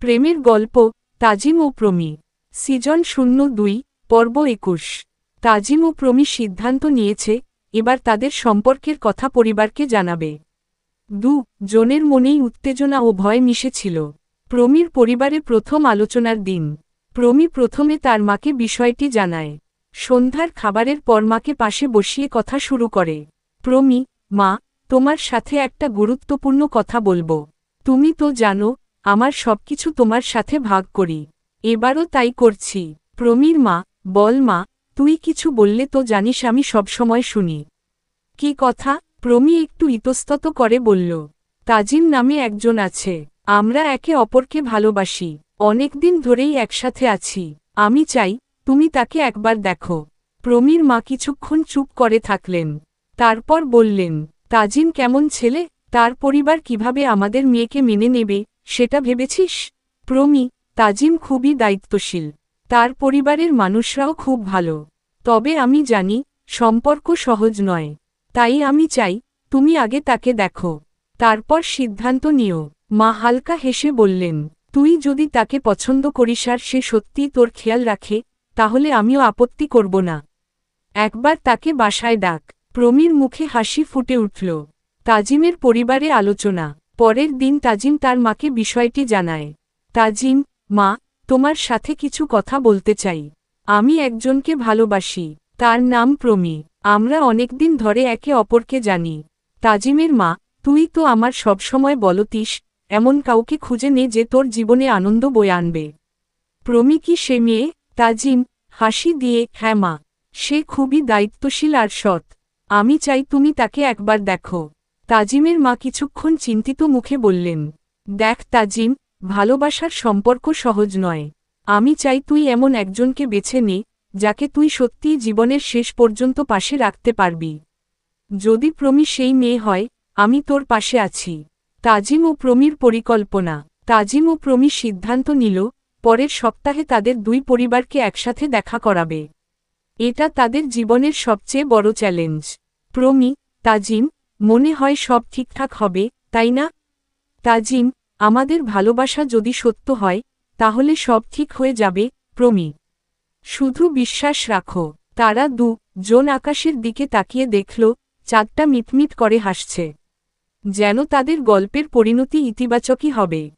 প্রেমের গল্প, তাজিম ও প্রমি। সিজন শূন্য দুই, পর্ব একুশ। তাজিম ও প্রমি সিদ্ধান্ত নিয়েছে, এবার তাদের সম্পর্কের কথা পরিবারকে জানাবে। দু, জনের মনেই উত্তেজনা ও ভয় মিশেছিল। প্রমির পরিবারে প্রথম আলোচনার দিন। প্রমি প্রথমে তার মাকে বিষয়টি জানায়। সন্ধ্যার খাবারের পর মাকে পাশে বসিয়ে কথা শুরু করে। প্রমি, মা, তোমার সাথে একটা গুরুত্বপূর্ণ কথা বলব। তুমি তো জানো আমার সবকিছু তোমার সাথে ভাগ করি। এবারও তাই করছি। প্রমীর মা, বল মা, তুই কিছু বললে তো জানিস আমি সবসময় শুনি। কি কথা? প্রমি একটু ইতস্তত করে বলল তাজিম নামে একজন আছে। আমরা একে অপরকে ভালোবাসি। অনেকদিন ধরেই একসাথে আছি। আমি চাই তুমি তাকে একবার দেখো। প্রমীর মা কিছুক্ষণ চুপ করে থাকলেন। তারপর বললেন তাজিম কেমন ছেলে? তার পরিবার কীভাবে আমাদের মেয়েকে মেনে নেবে? সেটা ভেবেছিস? প্রমি, তাজিম খুবই দায়িত্বশীল। তার পরিবারের মানুষরাও খুব ভালো। তবে আমি জানি, সম্পর্ক সহজ নয়। তাই আমি চাই, তুমি আগে তাকে দেখো। তারপর সিদ্ধান্ত নিও। মা হালকা হেসে বললেন, তুই যদি তাকে পছন্দ করিস আর সে সত্যিই তোর খেয়াল রাখে, তাহলে আমিও আপত্তি করব না। একবার তাকে বাসায় ডাক। প্রমীর মুখে হাসি ফুটে উঠল। তাজিমের পরিবারে আলোচনা। পরের দিন তাজিম তার মাকে বিষয়টি জানায়। তাজিম, মা, তোমার সাথে কিছু কথা বলতে চাই। আমি একজনকে ভালোবাসি। তার নাম প্রমি। আমরা অনেকদিন ধরে একে অপরকে জানি। তাজিমের মা, তুই তো আমার সবসময় বলতিস, এমন কাউকে খুঁজে নে যে তোর জীবনে আনন্দ বয়ে আনবে। প্রমি কি সে মেয়ে? তাজিম, হাসি দিয়ে হ্যাঁ মা, সে খুবই দায়িত্বশীল আর সৎ। আমি চাই তুমি তাকে একবার দেখো। তাজিমের মা কিছুক্ষণ চিন্তিত মুখে বললেন, দেখ তাজিম, ভালোবাসার সম্পর্ক সহজ নয়। আমি চাই তুই এমন একজনকে বেছে নে, যাকে তুই সত্যিই জীবনের শেষ পর্যন্ত পাশে রাখতে পারবি। যদি প্রমি সেই মেয়ে হয়, আমি তোর পাশে আছি। তাজিম ও প্রমির পরিকল্পনা। তাজিম ও প্রমি সিদ্ধান্ত নিল, পরের সপ্তাহে তাদের দুই পরিবারকে একসাথে দেখা করাবে। এটা তাদের জীবনের সবচেয়ে বড় চ্যালেঞ্জ। প্রমি, তাজিম মনে হয় সব ঠিকঠাক হবে, তাই না? তাজিম, আমাদের ভালোবাসা যদি সত্য হয়, তাহলে সব ঠিক হয়ে যাবে, প্রমি। শুধু বিশ্বাস রাখো, তারা দু জোন আকাশের দিকে তাকিয়ে দেখল, চাঁদটা মিটমিট করে হাসছে। যেন তাদের গল্পের পরিণতি ইতিবাচকই হবে।